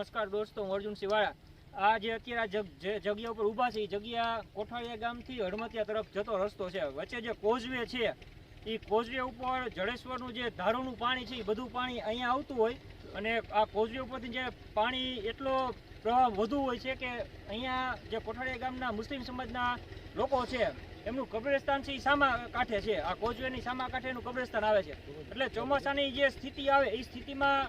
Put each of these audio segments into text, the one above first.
નમસ્કાર દોસ્તો, હું અર્જુન સિવાળા આ જે અત્યારે જે જગ્યા ઉપર ઊભા છે, એ જગ્યા કોઠાળિયા ગામથી હડમતિયા તરફ જતો રસ્તો છે. વચ્ચે જે કોઝવે છે એ કોઝવે ઉપર જડેશ્વરનું જે ધારોનું પાણી છે એ બધું પાણી અહીંયા આવતું હોય અને આ કોઝવે ઉપરથી જે પાણી એટલો પ્રવાહ વધુ હોય છે કે અહીંયા જે કોઠાળિયા ગામના મુસ્લિમ સમાજના લોકો છે, એમનું કબ્રસ્તાન છે એ સામા કાંઠે છે. આ કોઝવેની સામા કાંઠે એનું કબ્રસ્તાન આવે છે. એટલે ચોમાસાની જે સ્થિતિ આવે એ સ્થિતિમાં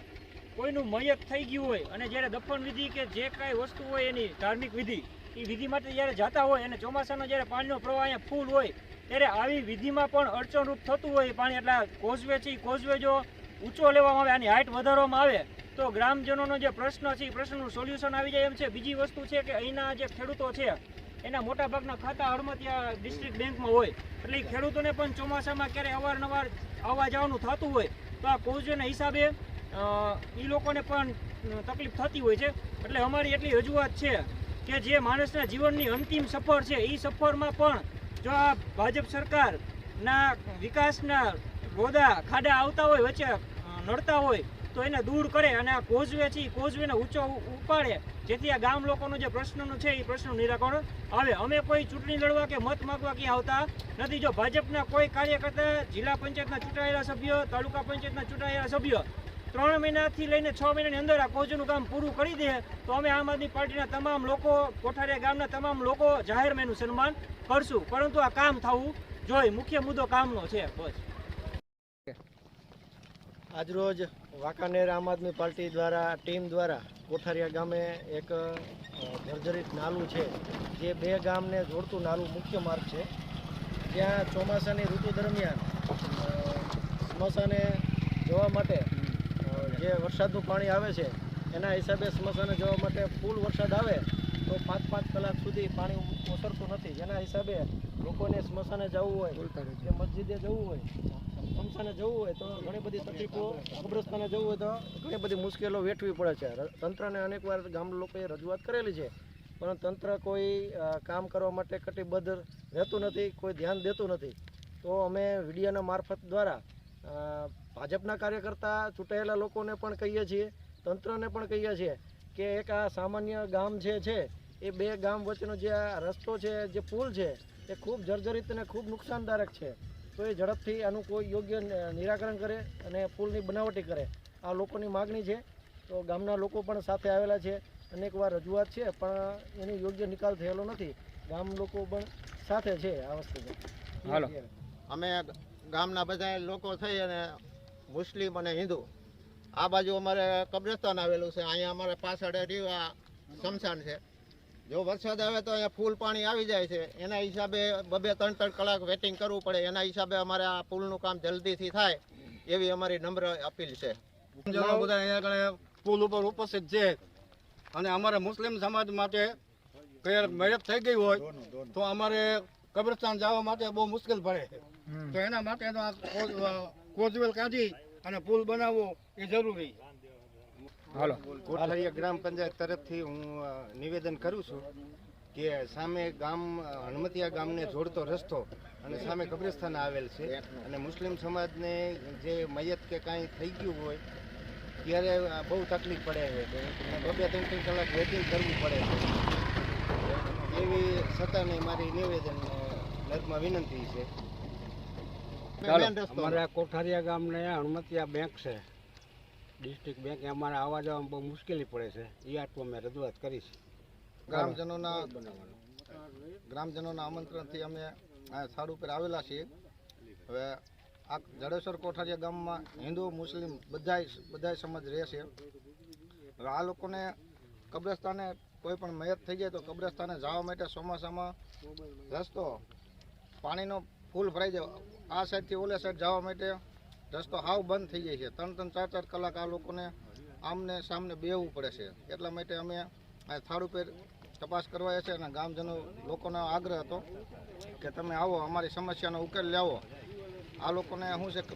કોઈનું મયક થઈ ગયું હોય અને જ્યારે દફન વિધિ કે જે કાંઈ વસ્તુ હોય એની ધાર્મિક વિધિ એ વિધિ માટે જ્યારે જતા હોય અને ચોમાસાનો જ્યારે પાણીનો પ્રવાહ અહીંયા ફૂલ હોય, ત્યારે આવી વિધિમાં પણ અડચણરૂપ થતું હોય પાણી એટલે કોઝવે છે કોઝવે જો ઊંચો લેવામાં આવે, આની હાઇટ વધારવામાં આવે, તો ગ્રામજનોનો જે પ્રશ્ન છે એ પ્રશ્નનું સોલ્યુશન આવી જાય એમ છે. બીજી વસ્તુ છે કે અહીંના જે ખેડૂતો છે, એના મોટાભાગના ખાતા હળમતિયા ડિસ્ટ્રિક્ટ બેંકમાં હોય, એટલે એ ખેડૂતોને પણ ચોમાસામાં ક્યારેય અવારનવાર આવવા જવાનું થતું હોય, તો આ કોઝવેના હિસાબે એ લોકોને પણ તકલીફ થતી હોય છે. એટલે અમારી એટલી રજૂઆત છે કે જે માણસના જીવનની અંતિમ સફર છે એ સફરમાં પણ જો આ ભાજપ સરકારના વિકાસના રોદા ખાડા આવતા હોય, વચ્ચે નડતા હોય, તો એને દૂર કરે અને આ કોઝવે છે એ કોઝવેને ઊંચો ઉપાડે, જેથી આ ગામ લોકોનો જે પ્રશ્નનું છે એ પ્રશ્નનું નિરાકરણ આવે. અમે કોઈ ચૂંટણી લડવા કે મત માગવા ક્યાં આવતા નથી. જો ભાજપના કોઈ કાર્યકર્તા જિલ્લા પંચાયતના ચૂંટાયેલા સભ્યો, તાલુકા પંચાયતના ચૂંટાયેલા સભ્યો ત્રણ મહિનાથી લઈને છ મહિનાની અંદર આ કોચનું કામ પૂરું કરી દે, તો અમે આમ આદમી પાર્ટીના તમામ લોકો, કોઠારિયા ગામના તમામ લોકો જાહેરમાં એનું સન્માન કરશું. પરંતુ આ કામ થવું જોઈએ મુખ્ય મુદ્દો કામનો છે, બસ. આજરોજ વાંકાનેર આમ આદમી પાર્ટી દ્વારા, ટીમ દ્વારા કોઠારિયા ગામે એક જર્જરિત નાલું છે, જે બે ગામને જોડતું નાલું મુખ્ય માર્ગ છે. ત્યાં ચોમાસાની ઋતુ દરમિયાન સ્મશાને જવા માટે જે વરસાદનું પાણી આવે છે, એના હિસાબે સ્મશાને જવા માટે ફૂલ વરસાદ આવે, તો પાંચ પાંચ કલાક સુધી પાણી ઓસરતું નથી. જેના હિસાબે લોકોને સ્મશાને જવું હોય, કે મસ્જિદે જવું હોય સ્મશાને જવું હોય, તો ઘણી બધી તકલીફો કબ્રસ્તાને જવું હોય તો ઘણી બધી મુશ્કેલો વેઠવી પડે છે. તંત્રને અનેકવાર ગામ લોકોએ રજૂઆત કરેલી છે, પણ તંત્ર કોઈ કામ કરવા માટે કટિબદ્ધ રહેતું નથી, કોઈ ધ્યાન દેતું નથી. તો અમે વિડીયોના મારફત દ્વારા ભાજપના કાર્યકર્તા ચૂંટાયેલા લોકોને પણ કહીએ છીએ તંત્રને પણ કહીએ છીએ કે એક આ સામાન્ય ગામ જે છે એ બે ગામ વચ્ચેનો જે આ રસ્તો છે જે પુલ છે એ ખૂબ જર્જરિત અને ખૂબ નુકસાનદાયક છે. તો એ ઝડપથી આનું કોઈ યોગ્ય નિરાકરણ કરે અને પુલની બનાવટી કરે. આ લોકોની માગણી છે. તો ગામના લોકો પણ સાથે આવેલા છે. અનેકવાર રજૂઆત છે પણ એનો યોગ્ય નિકાલ થયેલો નથી. ગામ લોકો પણ સાથે છે આ વસ્તુ હાલો. અમે ગામના બધા લોકો થઈ અને મુસ્લિમ અને હિન્દુ. આ બાજુ અમારે કબ્રસ્તાન આવેલું છે. અહીંયા અમારે પાછળ રીવા આ છે. જો વરસાદ આવે તો અહીંયા ફૂલ પાણી આવી જાય છે. એના હિસાબે બબે ત્રણ ત્રણ કલાક વેટિંગ કરવું પડે. એના હિસાબે અમારે આ પુલનું કામ જલ્દીથી થાય એવી અમારી નમ્ર અપીલ છે. અહીંયા પુલ ઉપર ઉપસ્થિત છે. અને અમારે મુસ્લિમ સમાજ માટે કઈ મહેનત થઈ ગઈ હોય તો અમારે કબ્રસ્તાન જવા માટે બહુ મુશ્કેલ પડે તો એના માટે કોઝવેલ કાઢી અને પુલ બનાવવો એ જરૂરી. હાલો. કોઠારીયા ગ્રામ પંચાયત તરફથી હું નિવેદન કરું છું કે સામે ગામ હણમતિયા ગામને જોડતો રસ્તો અને સામે કબ્રસ્તાન આવેલ છે. અને મુસ્લિમ સમાજને જે મયત કે કાંઈ થઈ ગયું હોય ત્યારે બહુ તકલીફ પડે છે. બે ત્રણ ત્રણ કલાક વેટિંગ કરવું પડે છે. એવી સત્તાને મારી નિવેદન અ, વિનંતી છે. અમારે કોઠારિયા ગામને હણમતિયા બેંક છે. ડિસ્ટ્રિક્ટ બેંક અમારે આવવા જવામાં બહુ મુશ્કેલી પડે છે. એ આટલું અમે રજૂઆત કરી છે. ગ્રામજનોના ગ્રામજનોના આમંત્રણથી અમે આ સાડ ઉપર આવેલા છીએ. હવે આ જડેશ્વર કોઠારિયા ગામમાં હિન્દુ મુસ્લિમ બધાય બધાય સમાજ રહે છે. હવે આ લોકોને કબ્રસ્તાને કોઈ પણ મયત થઈ જાય તો કબ્રસ્તાને જવા માટે ચોમાસામાં રસ્તો પાણીનો ફૂલ ભરાઈ જાય. આ સાઈડથી ઓલે સાઈડ જવા માટે રસ્તો હાવ બંધ થઈ જાય છે. ત્રણ ત્રણ ચાર ચાર કલાક આ લોકોને આમને સામને બેહવું પડે છે. એટલા માટે અમે આ સ્થળ ઉપર તપાસ કરવા છે અને ગામજનો લોકોનો આગ્રહ હતો કે તમે આવો, અમારી સમસ્યાનો ઉકેલ લાવો. આ લોકોને શું છે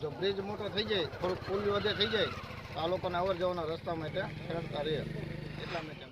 જો બ્રિજ મોટો થઈ જાય, થોડુંક પુલ વધે થઈ જાય, તો આ લોકોને અવર જવાના રસ્તા માટે સરળતા રહે એટલા માટે